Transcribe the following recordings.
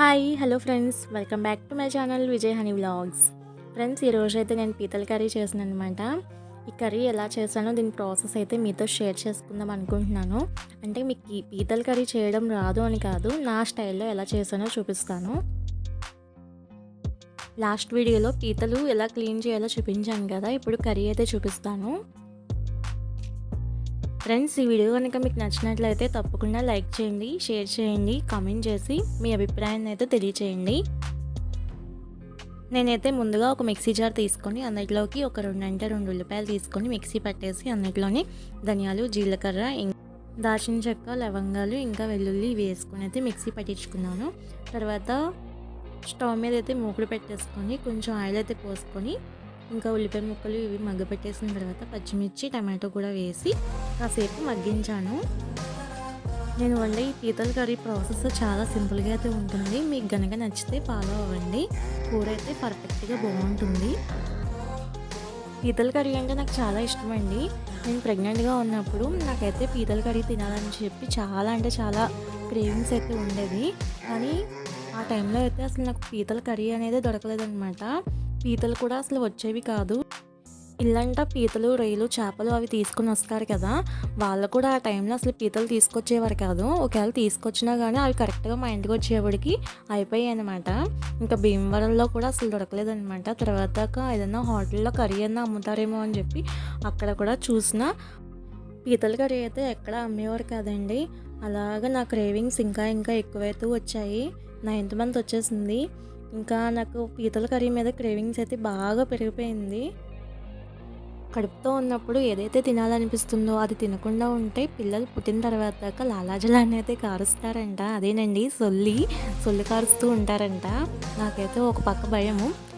Hi hello friends. Welcome back to my channel Vijay honey vlogs. Friends ఈరోజు అయితే నేను పీతల కర్రీ చేశాను అనమాట ఈ కర్రీ ఎలా చేశానో దీని ప్రాసెస్ అయితే మీతో షేర్ చేసుకుందాం అనుకుంటున్నాను. అంటే మీకు ఈ పీతల కర్రీ చేయడం రాదు అని కాదు నా స్టైల్లో ఎలా చేశానో చూపిస్తాను. లాస్ట్ వీడియోలో పీతలు ఎలా క్లీన్ చేయాలో చూపించాను కదా ఇప్పుడు కర్రీ అయితే చూపిస్తాను. ఫ్రెండ్స్ ఈ వీడియో కనుక మీకు నచ్చినట్లయితే తప్పకుండా లైక్ చేయండి షేర్ చేయండి కామెంట్ చేసి మీ అభిప్రాయాన్ని అయితే తెలియచేయండి. నేనైతే ముందుగా ఒక మిక్సీ జార్ తీసుకొని అందులోకి ఒక రెండు అంటే రెండు ఉల్లిపాయలు తీసుకొని మిక్సీ పట్టేసి అందులోని ధనియాలు జీలకర్ర దాచిన చెక్క లవంగాలు ఇంకా వెల్లుల్లి వేసుకొని అయితే మిక్సీ పట్టించుకున్నాను. తర్వాత స్టవ్ మీద అయితే మూకుడు పెట్టేసుకొని కొంచెం ఆయిల్ అయితే పోసుకొని ఇంకా ఉల్లిపాయ ముక్కలు ఇవి మగ్గపెట్టేసిన తర్వాత పచ్చిమిర్చి టమాటో కూడా వేసి కాసేపు మగ్గించాను. నేను వండే ఈ పీతల కర్రీ ప్రాసెస్ చాలా సింపుల్గా అయితే ఉంటుంది. మీకు గనక నచ్చితే ఫాలో అవ్వండి. కూర అయితే పర్ఫెక్ట్గా బాగుంటుంది. పీతల కర్రీ అంటే నాకు చాలా ఇష్టం అండి నేను ప్రెగ్నెంట్గా ఉన్నప్పుడు నాకైతే పీతల కర్రీ తినాలని చెప్పి చాలా అంటే చాలా క్రేవింగ్స్ అయితే ఉండేది కానీ ఆ టైంలో అయితే అసలు నాకు పీతల కర్రీ అనేది దొరకలేదనమాట పీతలు కూడా అసలు వచ్చేవి కాదు. ఇల్లంట పీతలు రొయ్యలు చేపలు అవి తీసుకుని వస్తారు కదా. వాళ్ళు కూడా ఆ టైంలో అసలు పీతలు తీసుకొచ్చేవారు కాదు. ఒకవేళ తీసుకొచ్చినా కానీ అవి కరెక్ట్గా మా ఇంటికి వచ్చేవాడికి అయిపోయాయి అనమాట ఇంకా భీమవరంలో కూడా అసలు దొరకలేదనమాట తర్వాత ఏదైనా హోటల్లో కర్రీ అన్నా అమ్ముతారేమో అని చెప్పి అక్కడ కూడా చూసిన పీతల కర్రీ అయితే ఎక్కడ అమ్మేవారు కాదండి. అలాగా నా క్రేవింగ్స్ ఇంకా ఇంకా ఎక్కువైతూ వచ్చాయి. నైన్త్ మంత్ వచ్చేసింది. ఇంకా నాకు పీతల కర్రీ మీద క్రేవింగ్స్ అయితే బాగా పెరిగిపోయింది. కడుపుతో ఉన్నప్పుడు ఏదైతే తినాలనిపిస్తుందో అది తినకుండా ఉంటే పిల్లలు పుట్టిన తర్వాత లాలాజలాన్ని అయితే కారుస్తారంట. అదేనండి సొల్లి. సొల్లి కారుస్తూ ఉంటారంట. నాకైతే ఒక పక్క భయము.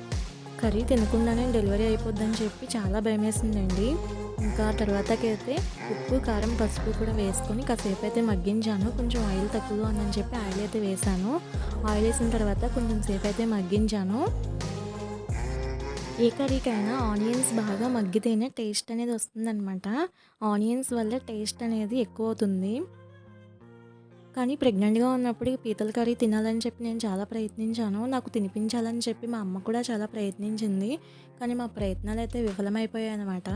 కర్రీ తినకుండానే డెలివరీ అయిపోద్దని చెప్పి చాలా భయం వేసిందండి ఇంకా తర్వాతకైతే ఉప్పు కారం పసుపు కూడా వేసుకొని కాసేపు అయితే మగ్గించాను. కొంచెం ఆయిల్ తక్కువ ఉందని చెప్పి ఆయిల్ అయితే వేసాను. ఆయిల్ వేసిన తర్వాత కొంచెం సేపు అయితే మగ్గించాను. ఏ కర్రీకైనా ఆనియన్స్ బాగా మగ్గితేనే టేస్ట్ అనేది వస్తుందన్నమాట. ఆనియన్స్ వల్ల టేస్ట్ అనేది ఎక్కువ అవుతుంది. కానీ ప్రెగ్నెంట్గా ఉన్నప్పుడు పీతల కర్రీ తినాలని చెప్పి నేను చాలా ప్రయత్నించాను. నాకు తినిపించాలని చెప్పి మా అమ్మ కూడా చాలా ప్రయత్నించింది. కానీ మా ప్రయత్నాలు అయితే విఫలమైపోయాయి అనమాట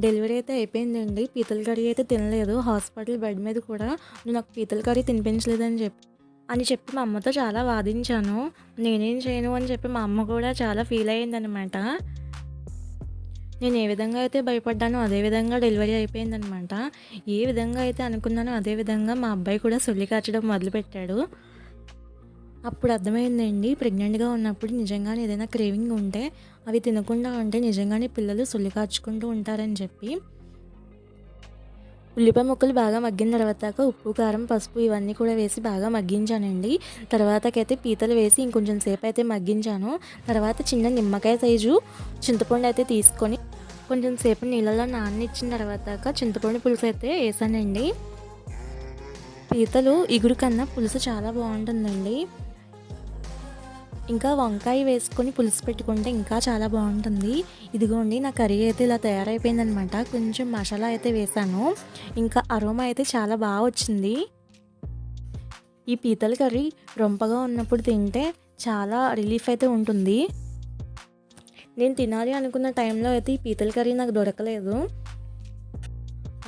డెలివరీ అయితే అయిపోయిందండి. పీతల కర్రీ అయితే తినలేదు. హాస్పిటల్ బెడ్ మీద కూడా నువ్వు నాకు పీతల కర్రీ తినిపించలేదని చెప్పి అని చెప్పి మా అమ్మతో చాలా వాదించాను. నేనేం చేయను అని చెప్పి మా అమ్మ కూడా చాలా ఫీల్ అయ్యిందనమాట నేను ఏ విధంగా అయితే భయపడ్డానో అదే విధంగా డెలివరీ అయిపోయిందనమాట. ఏ విధంగా అయితే అనుకున్నానో అదే విధంగా మా అబ్బాయి కూడా సొల్లి కాచడం మొదలుపెట్టాడు. అప్పుడు అర్థమైందండి ప్రెగ్నెంట్గా ఉన్నప్పుడు నిజంగానే ఏదైనా క్రేవింగ్ ఉంటే అవి తినకుండా ఉంటే నిజంగానే పిల్లలు సొల్లి కాచుకుంటూ ఉంటారని చెప్పి. ఉల్లిపాయ ముక్కలు బాగా మగ్గిన తర్వాత ఉప్పు కారం పసుపు ఇవన్నీ కూడా వేసి బాగా మగ్గించానండి. తర్వాతకైతే పీతలు వేసి ఇంకొంచెం సేపు అయితే మగ్గించాను. తర్వాత చిన్న నిమ్మకాయ సైజు చింతపండు అయితే తీసుకొని కొంచెం సేపు నీళ్ళలో నాననిచ్చిన తర్వాత చింతపండు పులుసు అయితే వేసానండి. పీతలు ఇగురు కన్నా పులుసు చాలా బాగుంటుందండి. ఇంకా వంకాయ వేసుకొని పులుసు పెట్టుకుంటే ఇంకా చాలా బాగుంటుంది. ఇదిగోండి నా కర్రీ అయితే ఇలా తయారైపోయిందనమాట. కొంచెం మసాలా అయితే వేసాను. ఇంకా అరోమా అయితే చాలా బాగా వచ్చింది. ఈ పీతల కర్రీ రొంపగా ఉన్నప్పుడు తింటే చాలా రిలీఫ్ అయితే ఉంటుంది. నేను తినాలి అనుకున్న టైంలో అయితే ఈ పీతల కర్రీ నాకు దొరకలేదు.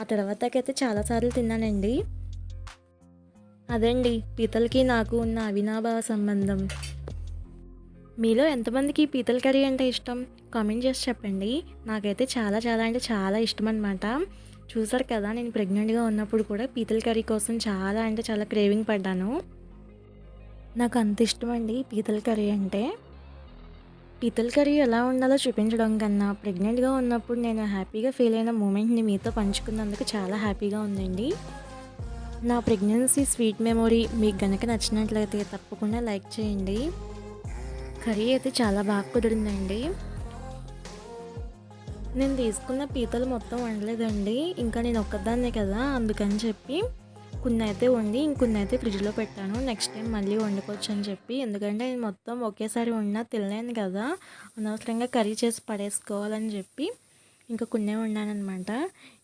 ఆ తర్వాతకైతే చాలాసార్లు తిన్నానండి. అదండి పీతలకి నాకు ఉన్న అవినాభావ సంబంధం. మీలో ఎంతమందికి పీతల కర్రీ అంటే ఇష్టం? కామెంట్ చేసి చెప్పండి. నాకైతే చాలా చాలా అంటే చాలా ఇష్టం అనమాట చూసారు కదా నేను ప్రెగ్నెంట్గా ఉన్నప్పుడు కూడా పీతల కర్రీ కోసం చాలా అంటే చాలా క్రేవింగ్ పడ్డాను. నాకు అంత ఇష్టం అండి పీతల కర్రీ అంటే. పీతల కర్రీ ఎలా ఉండాలో చూపించడం కన్నా ప్రెగ్నెంట్గా ఉన్నప్పుడు నేను హ్యాపీగా ఫీల్ అయిన మూమెంట్ని మీతో పంచుకున్నందుకు చాలా హ్యాపీగా ఉందండి. నా ప్రెగ్నెన్సీ స్వీట్ మెమొరీ మీకు గనక నచ్చినట్లయితే తప్పకుండా లైక్ చేయండి. కర్రీ అయితే చాలా బాగా కుదిరిందండి. నేను తీసుకున్న పీతలు మొత్తం వండలేదండి. ఇంకా నేను ఒక్కదాన్నే కదా అందుకని చెప్పి కొన్ని అయితే వండి ఇంకొన్ని అయితే ఫ్రిడ్జ్లో పెట్టాను. నెక్స్ట్ టైం మళ్ళీ వండుకోవచ్చు అని చెప్పి. ఎందుకంటే నేను మొత్తం ఒకేసారి వండినా తినలేను కదా. అనవసరంగా కర్రీ చేసి పడేసుకోవాలని చెప్పి ఇంకా కొన్నే వండానమాట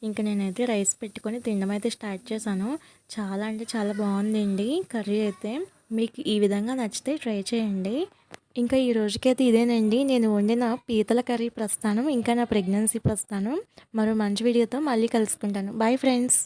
ఇంకా నేనైతే రైస్ పెట్టుకొని తినడం అయితే స్టార్ట్ చేశాను. చాలా అంటే చాలా బాగుందండి కర్రీ అయితే. మీకు ఈ విధంగా నచ్చితే ట్రై చేయండి. ఇంకా ఈ రోజుకైతే ఇదేనండి. నేను వండిన పీతల కర్రీ ప్రస్తానం ఇంకా నా ప్రెగ్నెన్సీ ప్రస్తానం మరో మంచి వీడియోతో మళ్ళీ కలుసుకుంటాను. Bye friends!